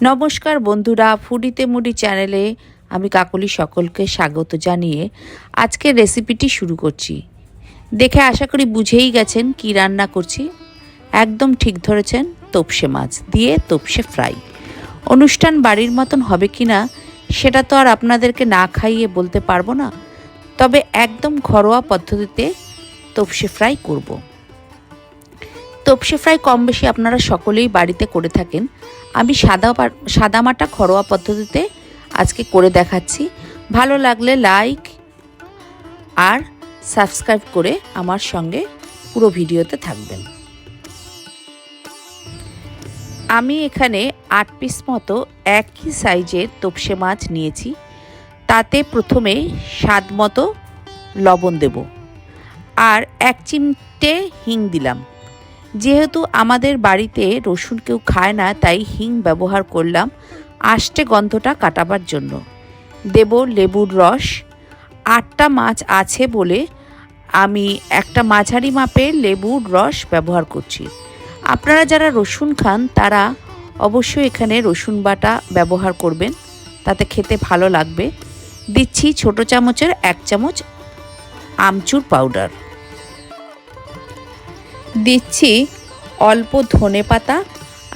নমস্কার বন্ধুরা, ফুডিতে মুডি চ্যানেলে আমি কাকলি সকলকে স্বাগত জানিয়ে আজকের রেসিপিটি শুরু করছি। দেখে আশা করি বুঝেই গেছেন কি রান্না করছি। একদম ঠিক ধরেছেন, তোপসে মাছ দিয়ে তোপসে ফ্রাই। অনুষ্ঠান বাড়ির মতন হবে কি না, সেটা তো আর আপনাদেরকে না খাইয়ে বলতে পারব না। তবে একদম ঘরোয়া পদ্ধতিতে তোপসে ফ্রাই করব। তোপসে ফ্রাই কম বেশি আপনারা সকলেই বাড়িতে করে থাকেন। আমি সাদা সাদামাটা ঘরোয়া পদ্ধতিতে আজকে করে দেখাচ্ছি। ভালো লাগলে লাইক আর সাবস্ক্রাইব করে আমার সঙ্গে পুরো ভিডিওতে থাকবেন। আমি এখানে আট পিস মতো একই সাইজের তোপসে মাছ নিয়েছি। তাতে প্রথমে স্বাদ মতো লবণ দেব। আর এক চিমটে হিং দিলাম। যেহেতু আমাদের বাড়িতে রসুন কেউ খায় না, তাই হিং ব্যবহার করলাম আষ্টে গন্ধটা কাটাবার জন্য। দেব লেবুর রস। আটটা মাছ আছে বলে আমি একটা মাঝারি মাপের লেবুর রস ব্যবহার করছি। আপনারা যারা রসুন খান, তারা অবশ্যই এখানে রসুন বাটা ব্যবহার করবেন। তাতে খেতে ভালো লাগবে। দিচ্ছি ছোট চামচের এক চামচ আমচুর পাউডার। দিচ্ছি অল্প ধনে পাতা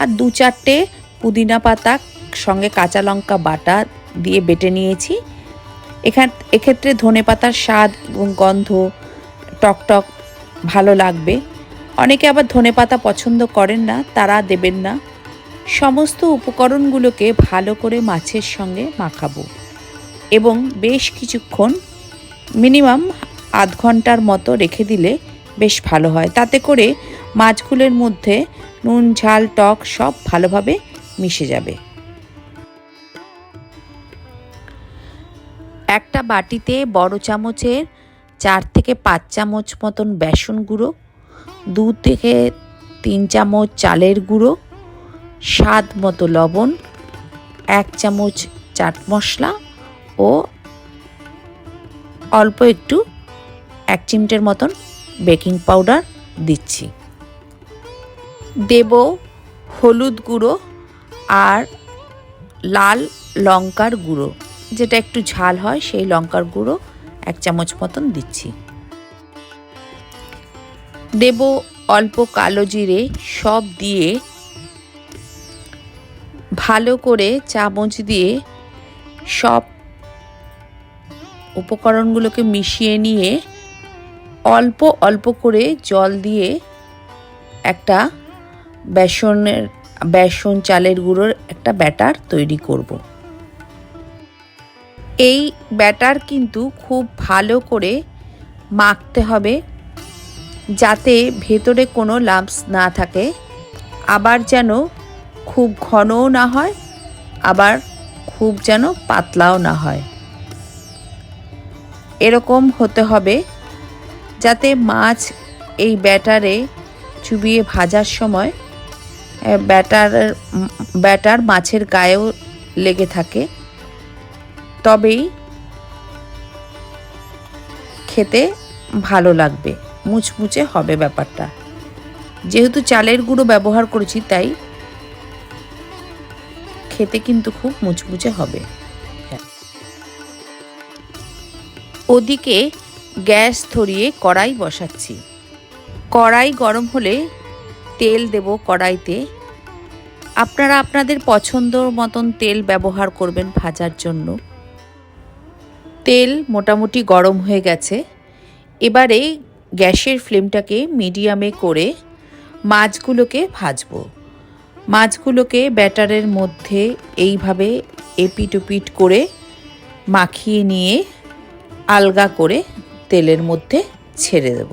আর দু চারটে পুদিনা পাতা, সঙ্গে কাঁচা লঙ্কা বাটা দিয়ে বেটে নিয়েছি। এখান, এক্ষেত্রে ধনে পাতার স্বাদ এবং গন্ধ টকটক ভালো লাগবে। অনেকে আবার ধনে পাতা পছন্দ করেন না, তারা দেবেন না। সমস্ত উপকরণগুলোকে ভালো করে মাছের সঙ্গে মাখাবো। এবং বেশ কিছুক্ষণ মিনিমাম আধ ঘণ্টার মতো রেখে দিলে বেশ ভালো হয়। তাতে করে মাছগুলোর মধ্যে নুন, ঝাল, টক সব ভালোভাবে মিশে যাবে। একটা বাটিতে বড় চামচের চার থেকে পাঁচ চামচ মতন বেসন গুঁড়ো, দু থেকে তিন চামচ চালের গুঁড়ো, স্বাদ মতো লবণ, এক চামচ চাট মশলা ও অল্প একটু এক চিমটের মতন বেকিং পাউডার দিচ্ছি। দেব হলুদ গুঁড়ো আর লাল লঙ্কার গুঁড়ো। যেটা একটু ঝাল হয়, সেই লঙ্কার গুঁড়ো এক চামচ মতন দিচ্ছি। দেব অল্প কালো জিরে সব দিয়ে ভালো করে চামচ দিয়ে সব উপকরণগুলোকে মিশিয়ে নিয়ে অল্প অল্প করে জল দিয়ে একটা বেসনের, বেসন চালের গুঁড়োর একটা ব্যাটার তৈরি করব। এই ব্যাটার কিন্তু খুব ভালো করে মাখতে হবে যাতে ভেতরে কোনো লাম্পস না থাকে আবার যেন খুব ঘনও না হয়, আবার খুব যেন পাতলাও না হয় এরকম হতে হবে যাতে মাছ এই ব্যাটারে চুবিয়ে ভাজার সময় ব্যাটার ব্যাটার মাছের গায়েও লেগে থাকে। তবেই খেতে ভালো লাগবে, মুচমুচে হবে ব্যাপারটা। যেহেতু চালের গুঁড়ো ব্যবহার করেছি, তাই খেতে কিন্তু খুব মুচমুচে হবে। ওদিকে গ্যাস ধরিয়ে কড়াই বসাচ্ছি। কড়াই গরম হলে তেল দেব কড়াইতে। আপনারা আপনাদের পছন্দ মতন তেল ব্যবহার করবেন ভাজার জন্য। তেল মোটামুটি গরম হয়ে গেছে। এবারে গ্যাসের ফ্লেমটাকে মিডিয়ামে করে মাছগুলোকে ভাজবো। মাছগুলোকে ব্যাটারের মধ্যে এইভাবে এপিট ওপিট করে মাখিয়ে নিয়ে আলগা করে তেলের মধ্যে ছেড়ে দেব।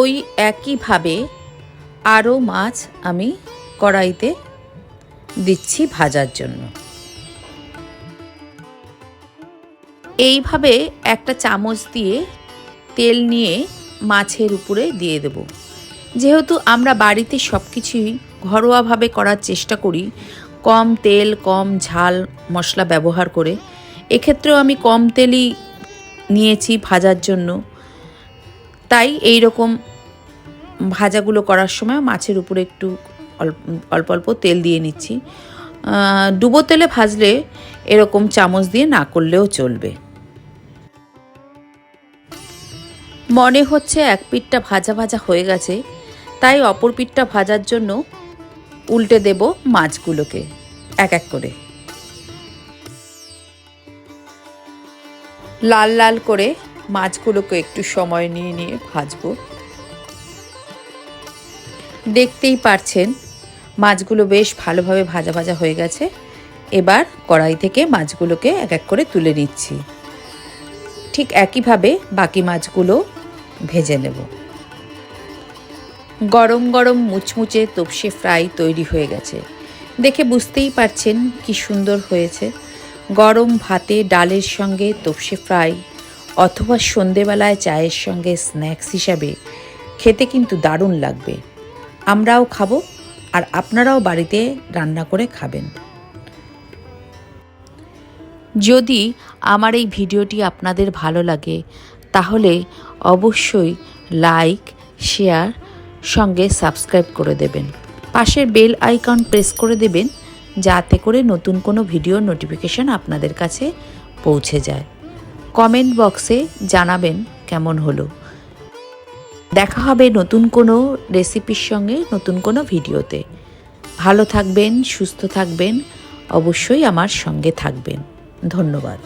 ওই একইভাবে আরও মাছ আমি কড়াইতে দিচ্ছি ভাজার জন্য। এইভাবে একটা চামচ দিয়ে তেল নিয়ে মাছের উপরে দিয়ে দেব। যেহেতু আমরা বাড়িতে সব কিছুই ঘরোয়াভাবে করার চেষ্টা করি, কম তেল, কম ঝাল মশলা ব্যবহার করে এক্ষেত্রেও আমি কম তেলই নিয়েছি ভাজার জন্য। তাই এই রকম ভাজাগুলো করার সময় মাছের উপরে একটু অল্প অল্প তেল দিয়ে নিচ্ছি। ডুবো তেলে ভাজলে এরকম চামচ দিয়ে না করলেও চলবে। মনে হচ্ছে এক পিঠটা ভাজা ভাজা হয়ে গেছে, তাই অপর পিঠটা ভাজার জন্য উল্টে দেব মাছগুলোকে, এক এক করে। লাল লাল করে মাছগুলোকে একটু সময় নিয়ে নিয়ে ভাজবো। দেখতেই পারছেন, মাছগুলো বেশ ভালোভাবে ভাজা ভাজা হয়ে গেছে। এবার কড়াই থেকে মাছগুলোকে এক এক করে তুলে নিচ্ছি। ঠিক একইভাবে বাকি মাছগুলো ভেজে নেব। গরম গরম মুচমুচে তপসে ফ্রাই তৈরি হয়ে গেছে। দেখে বুঝতেই পারছেন কি সুন্দর হয়েছে। গরম ভাতে ডালের সঙ্গে তপসে ফ্রাই অথবা সন্ধেবেলায় চায়ের সঙ্গে স্ন্যাক্স হিসাবে খেতে কিন্তু দারুণ লাগবে। আমরাও খাব আর আপনারাও বাড়িতে রান্না করে খাবেন। যদি আমার এই ভিডিওটি আপনাদের ভালো লাগে, তাহলে অবশ্যই লাইক, শেয়ার, সঙ্গে সাবস্ক্রাইব করে দেবেন। পাশের বেল আইকন প্রেস করে দেবেন যাতে করে নতুন কোনো ভিডিওর নোটিফিকেশান আপনাদের কাছে পৌঁছে যায়। কমেন্ট বক্সে জানাবেন কেমন হলো। দেখা হবে নতুন কোনো রেসিপির সঙ্গে নতুন কোনো ভিডিওতে। ভালো থাকবেন, সুস্থ থাকবেন, অবশ্যই আমার সঙ্গে থাকবেন। ধন্যবাদ।